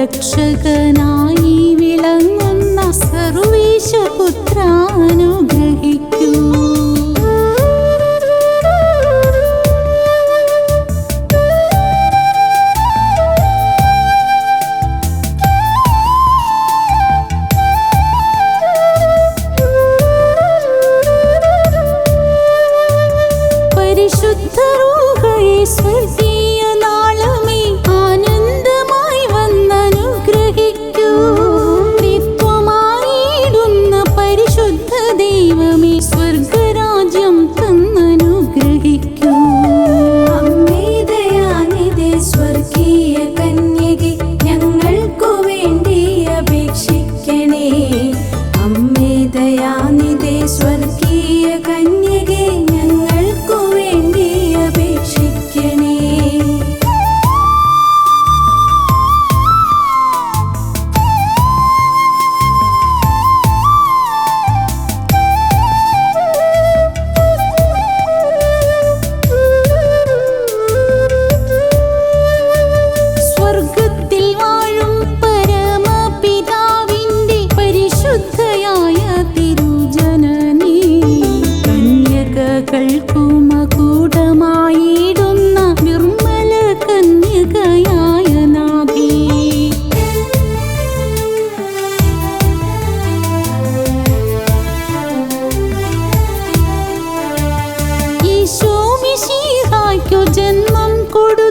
ലോകരക്ഷകനായി கொடு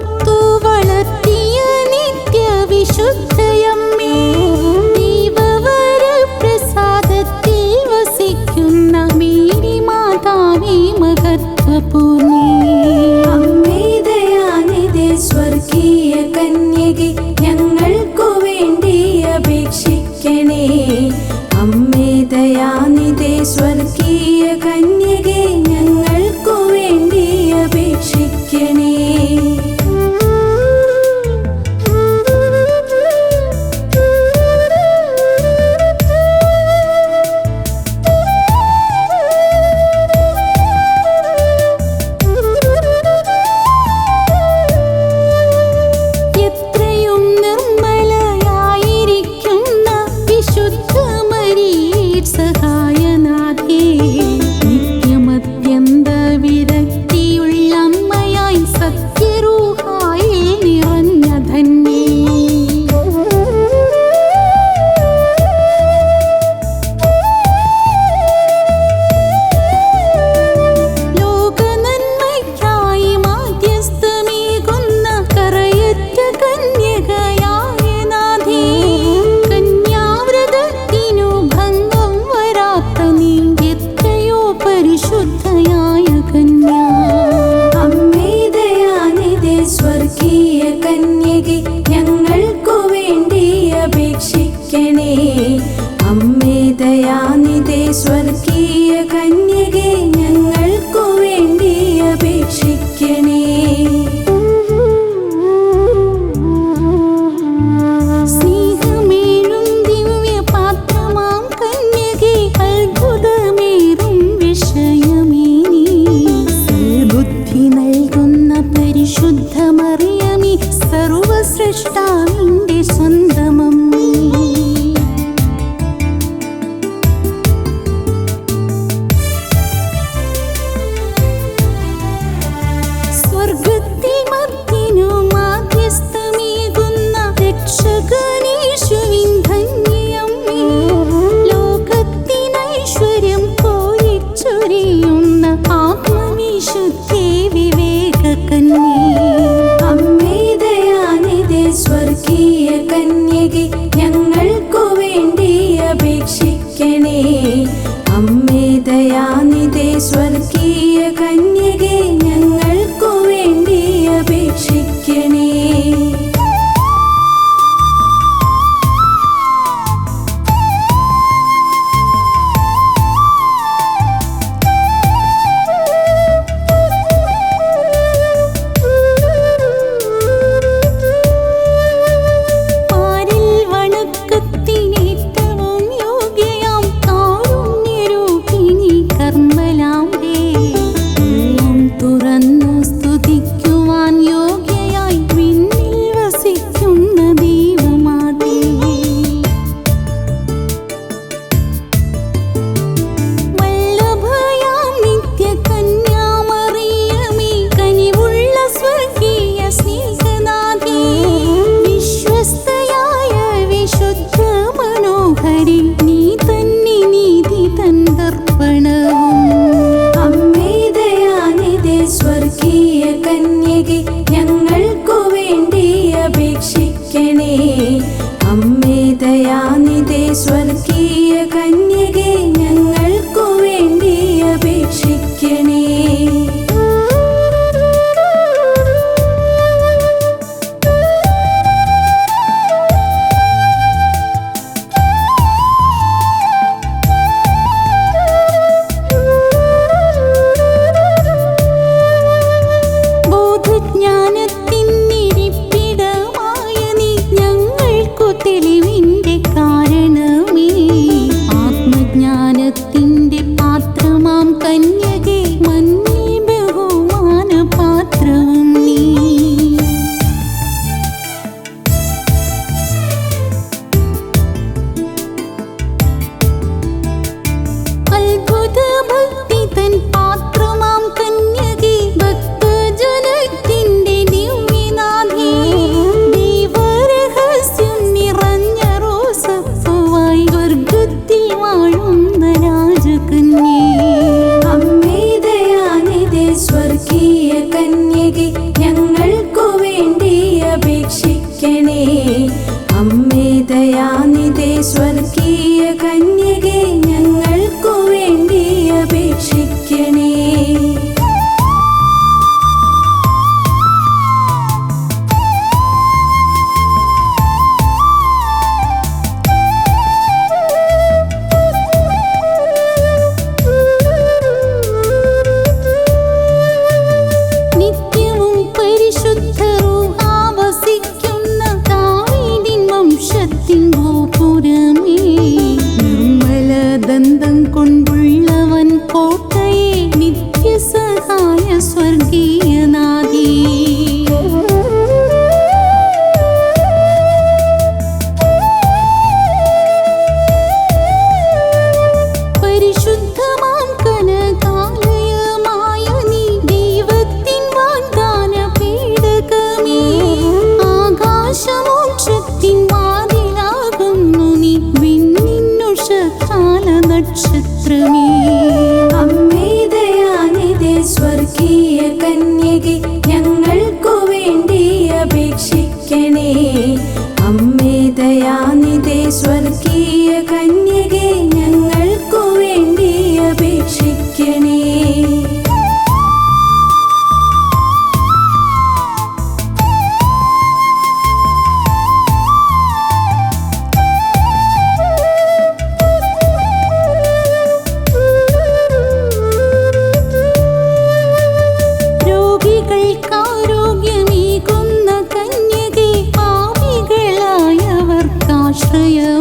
ദയാനിധി दयानिधे स्वर्गीय कन्या। 这样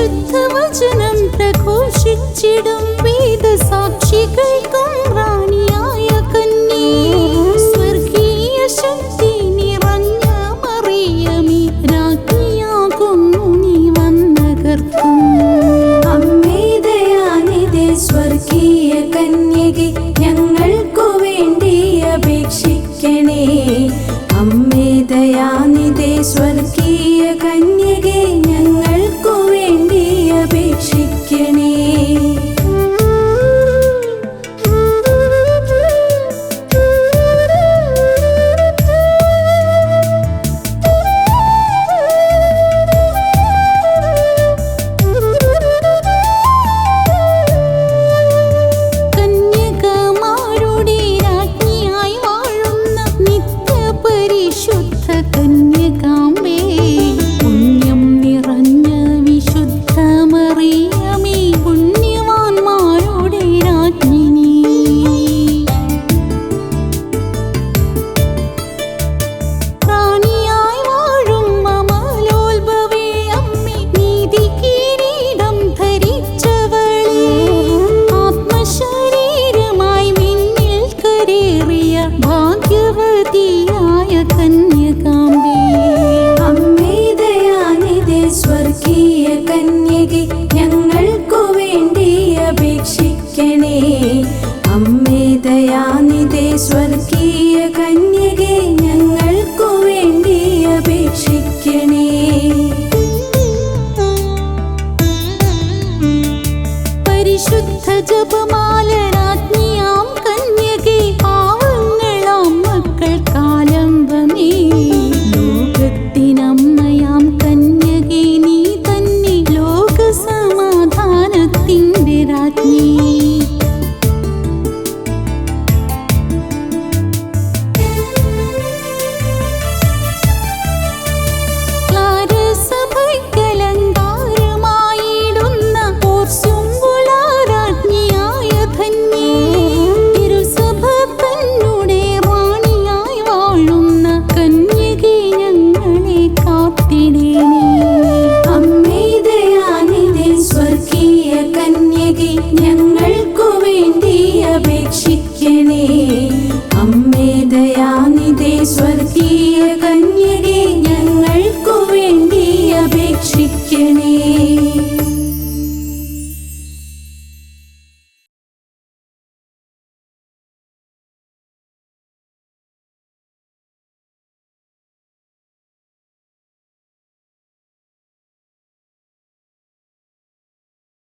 വിശുദ്ധ പ്രഘോഷിച്ചിടും വേദ സാക്ഷികൾക്കും റാണിയായ കന്നി. സ്വർഗീയ ശക്തി നിറഞ്ഞ മറിയമി രാജ്ഞിയാകുന്നു നീ വന്നകർക്കും. അപേക്ഷിക്കണേ. അമ്മേ ദയാനിധി സ്വർഗീയ നീ